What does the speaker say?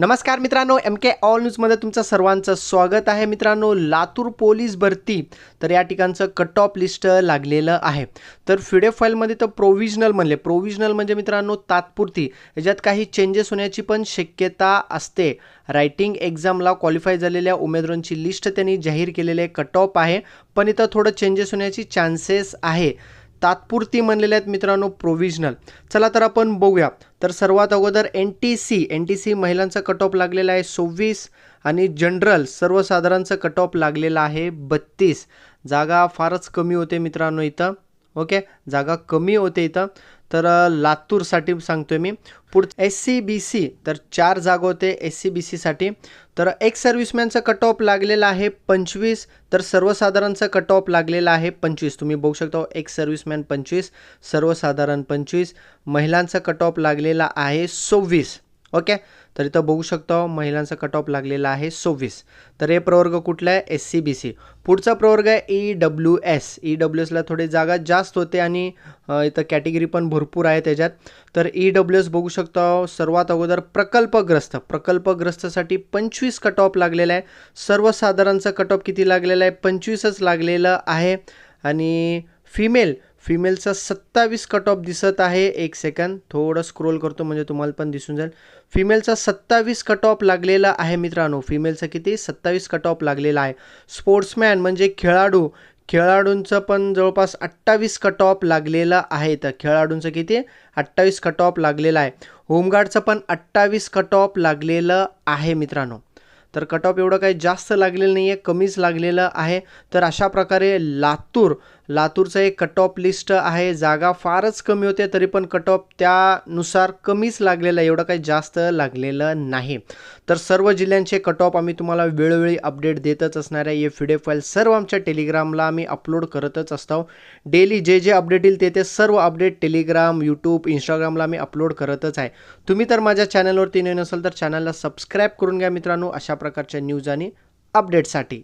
नमस्कार मित्रांनो एम के ऑल न्यूजमध्ये तुमचं सर्वांचं स्वागत आहे. मित्रांनो लातूर पोलीस भरती तर या ठिकाणचं कट ऑफ लिस्ट लागलेलं आहे. तर फिडे फाईलमध्ये तर प्रोव्हिजनल म्हणले. प्रोव्हिजनल म्हणजे मित्रांनो तात्पुरती. याच्यात काही चेंजेस होण्याची पण शक्यता असते. रायटिंग एक्झामला क्वालिफाय झालेल्या उमेदवारांची लिस्ट त्यांनी जाहीर केलेले कट ऑफ आहे. पण इथं थोडं चेंजेस होण्याची चान्सेस आहे. तात्पुरती म्हणलेले आहेत मित्रांनो प्रोव्हिजनल चला तर आपण बघूया. तर सर्वात अगोदर N T C N T C महिलांचा कट ऑफ लागलेला आहे सव्वीस आणि जनरल सर्वसाधारणचं कट ऑफ लागलेला आहे बत्तीस. जागा फारच कमी होते मित्रांनो इथं. ओके? जागा कमी होते इथं. तर लातूरसाठी लातूरसाठी सांगतोय मी. पुढचं एस सी बी सी तर चार जागा होते एस सी बी सीसाठी तर एक सर्व्हिसमॅनचं कट ऑफ लागलेलं आहे पंचवीस. तर सर्वसाधारणचं कट ऑफ लागलेलं आहे पंचवीस. तुम्ही बघू शकता एक सर्व्हिसमॅन पंचवीस सर्वसाधारण पंचवीस. महिलांचा कट ऑफ लागलेला आहे सव्वीस. ओके? तर इथं बघू शकतो महिलांचा कट ऑफ लागलेला आहे सव्वीस. तर हे प्रवर्ग कुठला आहे? एस सी बी सी पुढचा प्रवर्ग आहे E W S E W एसला थोडी जागा जास्त होते आणि इथं कॅटेगरी पण भरपूर आहे त्याच्यात. तर ई डब्ल्यू एस बघू शकतो सर्वात अगोदर प्रकल्पग्रस्त. प्रकल्पग्रस्तसाठी पंचवीस कट ऑफ लागलेला आहे. सर्वसाधारणचं कट ऑफ किती लागलेलं आहे? पंचवीसच लागलेलं आहे. आणि फिमेल फिमेलचा सत्तावीस कट ऑफ दिसत आहे. एक सेकंद थोडं स्क्रोल करतो म्हणजे तुम्हाला पण दिसून जाईल. फिमेलचा सत्तावीस कट ऑफ लागलेला आहे मित्रांनो. फिमेलचा किती? सत्तावीस कट ऑफ लागलेला आहे. स्पोर्ट्समॅन म्हणजे खेळाडू. खेळाडूंचं पण जवळपास अठ्ठावीस कट ऑफ लागलेलं आहे. तर खेळाडूंचं किती? अठ्ठावीस कट ऑफ लागलेलं आहे. होमगार्डचं पण अठ्ठावीस कट ऑफ लागलेलं आहे मित्रांनो. तर कट ऑफ एवढं काही जास्त लागलेलं नाही आहे कमीच लागलेलं आहे. तर अशा प्रकारे लातूर लातूरचं एक कट ऑफ लिस्ट आहे. जागा फारच कमी होते तरी पण कट ऑफ त्यानुसार कमीच लागलेलं आहे. एवढं काही जास्त लागलेलं नाही. तर सर्व जिल्ह्यांचे कट ऑफ आम्ही तुम्हाला वेळोवेळी अपडेट देतच असणार आहे. हे फिडे फाईल सर्व आमच्या टेलिग्रामला आम्ही अपलोड करतच असतो. डेली जे जे अपडेट येईल ते ते सर्व अपडेट टेलिग्राम यूट्यूब इंस्टाग्रामला आम्ही अपलोड करतच आहे. तुम्ही तर माझ्या चॅनलवरती नवीन असाल तर चॅनलला सबस्क्राईब करून घ्या मित्रांनो. अशा प्रकारच्या न्यूज आणि अपडेटसाठी